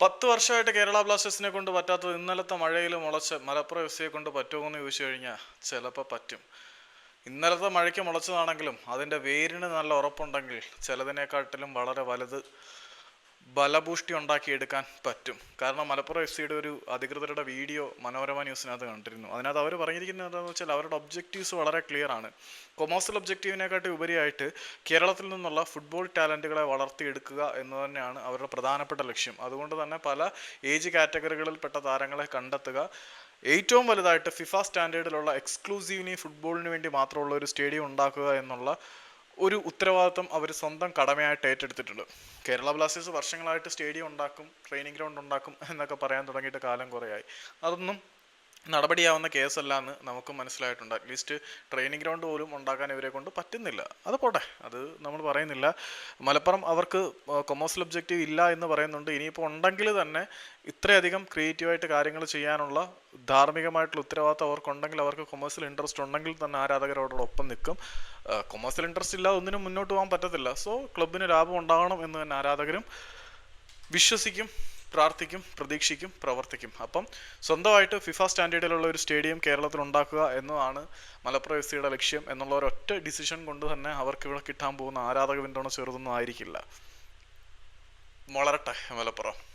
പത്ത് വർഷമായിട്ട് കേരള ബ്ലാസ്റ്റേഴ്സിനെ കൊണ്ട് പറ്റാത്തത് ഇന്നലത്തെ മഴയിൽ മുളച്ച് മലപ്പുറം എഫ് സിയെ കൊണ്ട് പറ്റുമോ എന്ന് ചോദിച്ചു കഴിഞ്ഞാൽ ചിലപ്പോൾ പറ്റും. ഇന്നലത്തെ മഴയ്ക്ക് മുളച്ചതാണെങ്കിലും അതിന്റെ വേരിന് നല്ല ഉറപ്പുണ്ടെങ്കിൽ ചിലതിനെക്കാട്ടിലും വളരെ വലുത് ബലഭൂഷ്ടി ഉണ്ടാക്കിയെടുക്കാൻ പറ്റും. കാരണം മലപ്പുറം എഫ് സിയുടെ ഒരു അധികൃതരുടെ വീഡിയോ മനോരമ ന്യൂസിനകത്ത് കണ്ടിരുന്നു. അതിനകത്ത് അവർ പറഞ്ഞിരിക്കുന്നത് എന്താണെന്ന് വെച്ചാൽ അവരുടെ ഒബ്ജക്റ്റീവ്സ് വളരെ ക്ലിയർ ആണ്. കൊമേഴ്സ്യൽ ഒബ്ജക്റ്റീവിനെക്കാട്ടി ഉപരിയായിട്ട് കേരളത്തിൽ നിന്നുള്ള ഫുട്ബോൾ ടാലന്റുകളെ വളർത്തിയെടുക്കുക എന്ന് തന്നെയാണ് അവരുടെ പ്രധാനപ്പെട്ട ലക്ഷ്യം. അതുകൊണ്ട് തന്നെ പല ഏജ് കാറ്റഗറികളിൽപ്പെട്ട താരങ്ങളെ കണ്ടെത്തുക. ഏറ്റവും വലുതായിട്ട് ഫിഫ സ്റ്റാൻഡേർഡിലുള്ള എക്സ്ക്ലൂസീവിനി ഫുട്ബോളിന് വേണ്ടി മാത്രമുള്ള ഒരു സ്റ്റേഡിയം ഉണ്ടാക്കുക എന്നുള്ള ഒരു ഉത്തരവാദിത്വം അവർ സ്വന്തം കടമയായിട്ട് ഏറ്റെടുത്തിട്ടുണ്ട്. കേരള ബ്ലാസ്റ്റേഴ്സ് വർഷങ്ങളായിട്ട് സ്റ്റേഡിയം ഉണ്ടാക്കും ട്രെയിനിങ് ഗ്രൗണ്ട് ഉണ്ടാക്കും എന്നൊക്കെ പറയാൻ തുടങ്ങിയിട്ട് കാലം കുറേയായി. അതൊന്നും നടപടിയാവുന്ന കേസല്ല എന്ന് നമുക്ക് മനസ്സിലായിട്ടുണ്ട്. അറ്റ്ലീസ്റ്റ് ട്രെയിനിങ് ഗ്രൗണ്ട് പോലും ഉണ്ടാക്കാൻ ഇവരെ കൊണ്ട് പറ്റുന്നില്ല. അത് പോട്ടെ അത് നമ്മൾ പറയുന്നില്ല. മലപ്പുറം അവർക്ക് കൊമേഴ്സ്യൽ ഒബ്ജക്റ്റീവ് ഇല്ല എന്ന് പറയുന്നുണ്ട്. ഇനിയിപ്പോൾ ഉണ്ടെങ്കിൽ തന്നെ ഇത്രയധികം ക്രിയേറ്റീവായിട്ട് കാര്യങ്ങൾ ചെയ്യാനുള്ള ധാർമ്മികമായിട്ടുള്ള ഉത്തരവാദിത്തം അവർക്കുണ്ടെങ്കിൽ അവർക്ക് കൊമേഴ്സ്യൽ ഇൻട്രസ്റ്റ് ഉണ്ടെങ്കിൽ തന്നെ ആരാധകരോടൊപ്പം നിൽക്കും. കൊമേഴ്സ്യൽ ഇൻട്രസ്റ്റ് ഇല്ലാതെ ഒന്നിനും മുന്നോട്ട് പോകാൻ പറ്റത്തില്ല. സോ ക്ലബിന് ലാഭം ഉണ്ടാകണം എന്ന് തന്നെ ആരാധകരും വിശ്വസിക്കും പ്രാർത്ഥിക്കും പ്രതീക്ഷിക്കും പ്രവർത്തിക്കും. അപ്പം സ്വന്തമായിട്ട് ഫിഫ സ്റ്റാൻഡേർഡിലുള്ള ഒരു സ്റ്റേഡിയം കേരളത്തിൽ ഉണ്ടാക്കുക എന്നതാണ് മലപ്പുറം എഫ് സിയുടെ ലക്ഷ്യം എന്നുള്ള ഒരൊറ്റ ഡിസിഷൻ കൊണ്ട് തന്നെ അവർക്ക് ഇവിടെ കിട്ടാൻ പോകുന്ന ആരാധക പിന്തുണ ചെറുതൊന്നും ആയിരിക്കില്ല. വളരട്ടെ മലപ്പുറം.